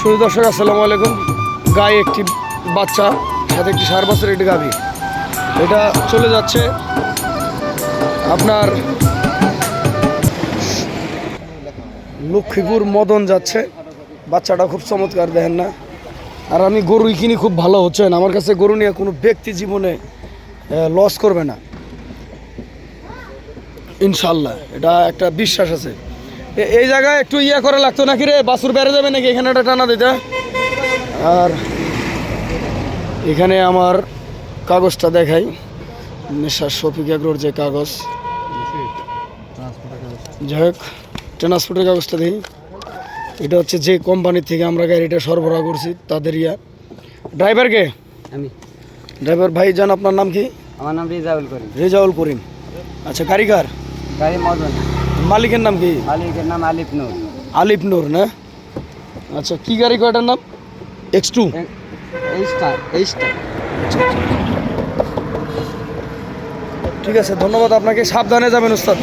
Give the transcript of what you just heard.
শুধু দর্শক, আসসালামু আলাইকুম। গায়ে একটি বাচ্চা, সাথে একটি সার বছরের একটি গাভী। এটা চলে যাচ্ছে আপনার লক্ষ্মীপুর মদন যাচ্ছে। বাচ্চাটা খুব চমৎকার, দেখেন না। আর আমি গরুই কিনি খুব ভালো হচ্ছেন আমার কাছে গরু নিয়ে কোনো ব্যক্তি জীবনে লস করবে না। ইনশাল্লাহ এটা একটা বিশ্বাস আছে। এই জায়গায় একটু ইয়ে করা লাগতো নাকি রে? বাসুর বেড়ে যাবে নাকি? এখানে একটা টানা দিতে। আর এখানে আমার কাগজটা দেখাই। নেশার শফিক এগ্রোর যে কাগজ। যাই হোক ট্রান্সপোর্টের কাগজটা দেখি। এটা হচ্ছে যে কোম্পানি থেকে আমরা গাড়িটা সরবরাহ করছি তাদের ইয়া। ড্রাইভারকে আমি। ড্রাইভার ভাই জান আপনার নাম কি? আমার নাম রিজাউল করিম। রেজাউল করিম। আচ্ছা কারিগার গাড়ি মদন। মালিকের নাম কি? মালিকের নাম আলিফ নূর। আলিফ নূর না? আচ্ছা কি গাড়ি কয়টার নাম? এক্স টু এইচটা এইচটা ঠিক আছে ধন্যবাদ আপনাকে। সাবধানে যাবেন ওস্তাদ